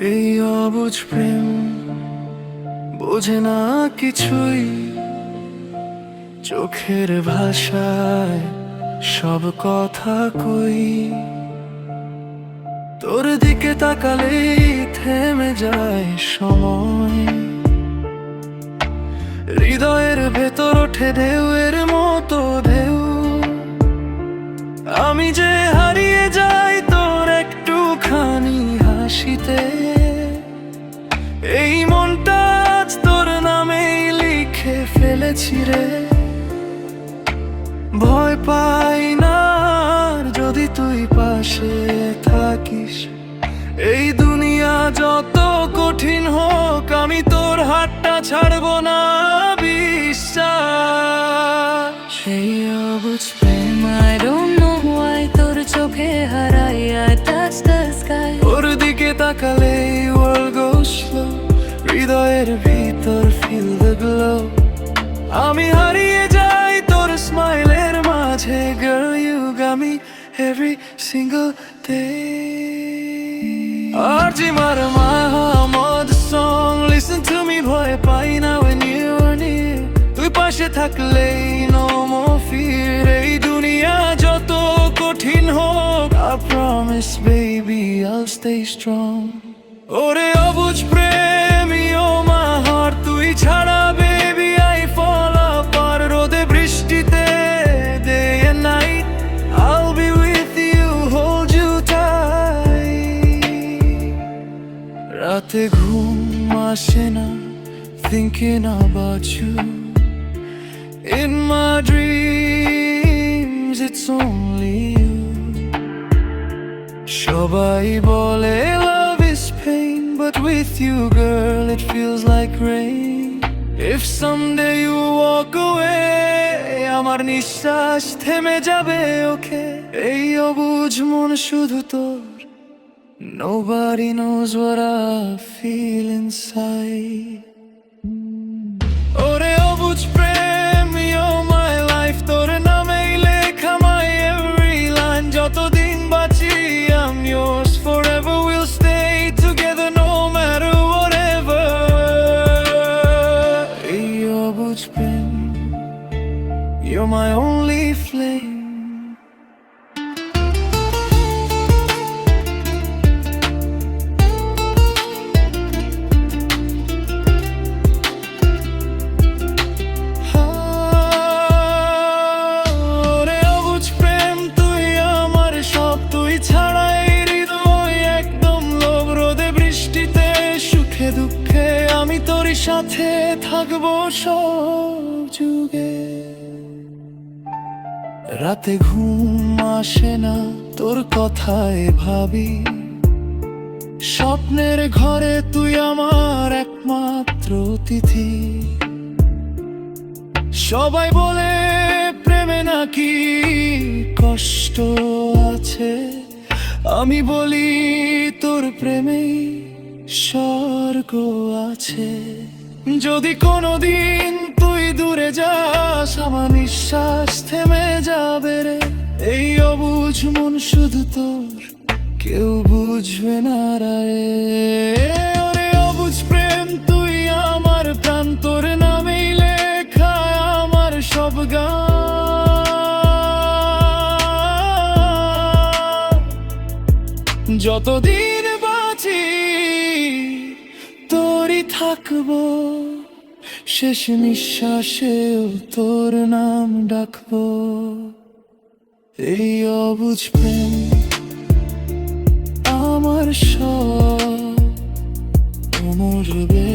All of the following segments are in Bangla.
এই অবুঝ প্রেম বোঝে না কিছুই। চোখের ভাষায় সব কথা কই। তোর দিকে তাকালেই থেমে যায় সময়। হৃদয়ের ভেতর ওঠে ঢেউয়ের মতো ঢেউ। আমি যে হারিয়ে যাই তোর একটুখানি হাসিতে, এই মনটা আজ তোর নামেই লিখে ফেলেছি রে। ভয় পাই না যদি তুই পাশে থাকিস, এই দুনিয়া যত কঠিন হোক আমি তোর হাতটা ছাড়বো না। দিকে তাকালে ওয়ার্ল্ড গোস স্লো হৃদয়ের ভিতর ফিল দ্য গ্লো আমি হারিয়ে যাই তোর স্মাইলের মাঝে girl you got me every single day আর জি মার Mahmud song listen to me ভয় পাই না when you are near. তুই পাশে থাকলেই নো মো ফির এই দুনিয়া যত কঠিন হোক I promise baby I'll stay strong ওরে অবুঝ প্রেমী ও মা হার তুই ছাড়া বেবি আই ফল আপার রোদে বৃষ্টিতে day and I'll be with you hold you tight রাতে ঘুম আসে না thinking about you my dreams it's only you সবাই বলে love is pain but with you girl it feels like rain if someday you walk away আমার নিঃশ্বাস থেমে যাবে ওকে এই অবুঝ মন শুধু তোর Nobody knows what I feel inside সাথে থাকব সব যুগে। রাতে ঘুম আসে না, তোর কথায় ভাবি। স্বপ্নের ঘরে তুই আমার একমাত্র অতিথি। সবাই বলে প্রেমে নাকি কষ্ট আছে। আমি বলি তোর প্রেমেই স্বর্গ আছে। যদি কোনোদিন তুই দূরে যাস, আমার নিঃশ্বাস থেমে যাবে রে। এই অবুঝ মন শুধু তোর, কেউ বুঝবে না রে। ওরে অবুঝ থাকব শেষ নিঃশ্বাসেও তোর নাম ডাকবো। এই অবুঝ প্রেম আমার সব মরবে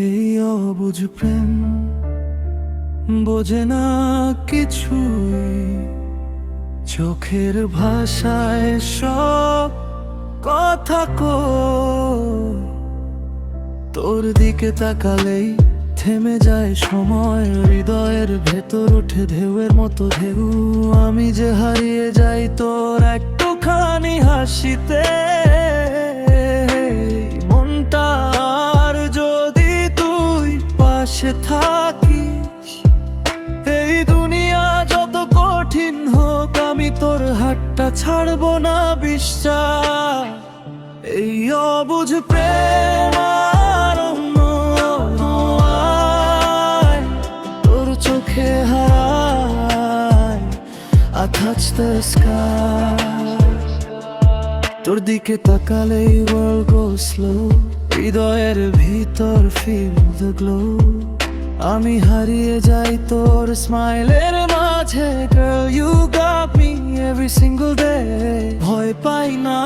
এই অবুঝ প্রেম বোঝে না কিছুই। চোখের ভাষায় সব কথা কো তোর দিকে তাকালেই থেমে যায় সময়, হৃদয়ের ভেতর উঠে ঢেউয়ের মতো ঢেউ। আমি যে হারিয়ে যাই তোর একটুখানি হাসিতে। পাশে থাকিস। এই দুনিয়া যত কঠিন হোক, আমি তোর হাতটা ছাড়বো না বিশ্বাস। এই অবুঝ প্রেম। তোর চোখে হারায় তোর দিকে তাকালেই world goes slow হৃদয়ের ভিতর ফিল দ্য আমি হারিয়ে যাই তোর স্মাইলের মাঝে। You got every single day ভয় পাই না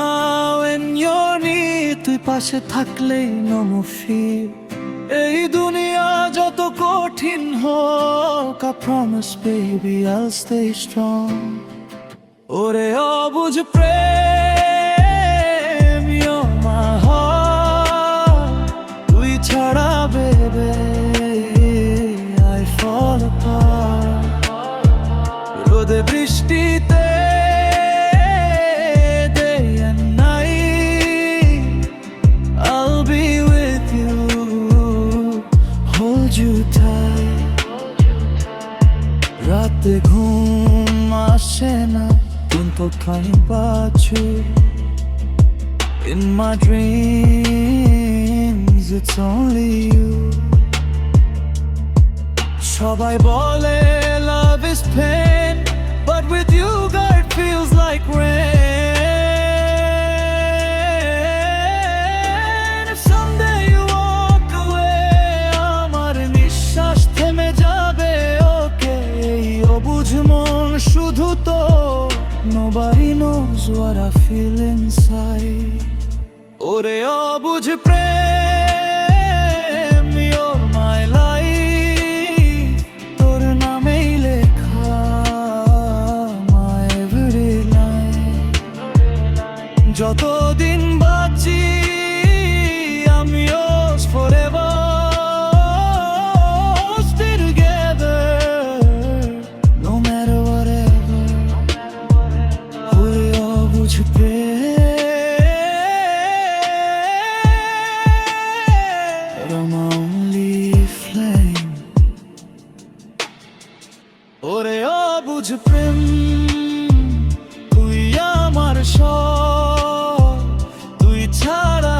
when you're তুই পাশে থাকলেই নো মো এই দুনিয়া যত কঠিন হোক আই প্রমিস বেবি স্ট্রং ওরে অবুঝ প্রেম। ছাড়া বেবে I fall apart রোদে বৃষ্টিতে day ঘুম আসে না কিন্তু time about you In my dreams it's only you সবাই বলে love is pain But with you God it feels like rain If someday you walk away আমার মন Nobody knows what I feel inside ওরে অবুঝ প্রেম অবুঝ প্রেম তুই আমার সব, তুই ছাড়া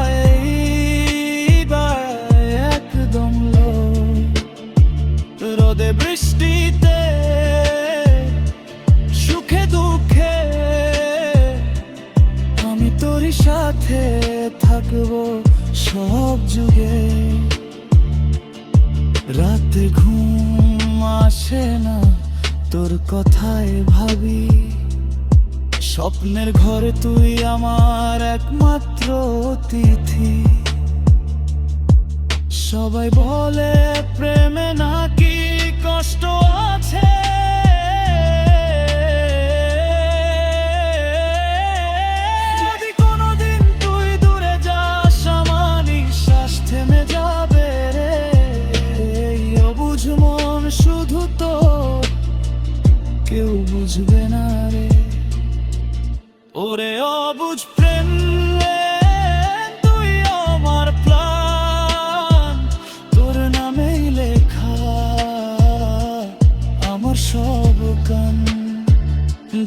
একদম রোদে বৃষ্টিতে, সুখে দুঃখে, আমি তোরই সাথে থাকব সব যুগে। রাতে ঘুম আসে না। তোর কথায় ভাবি, স্বপ্নের ঘরে তুই আমার একমাত্র অতিথি। সবাই বলে, প্রেমে নাকি কষ্ট আছে?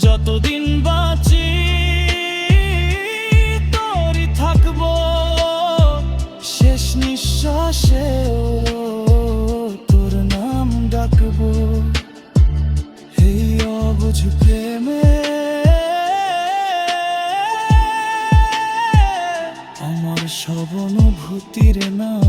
যতদিন বাঁচি, তোরই থাকব। শেষ নিঃশ্বাসে তোর নাম ডাকবো। এই অবুঝ প্রেমে আমার সব অনুভূতির না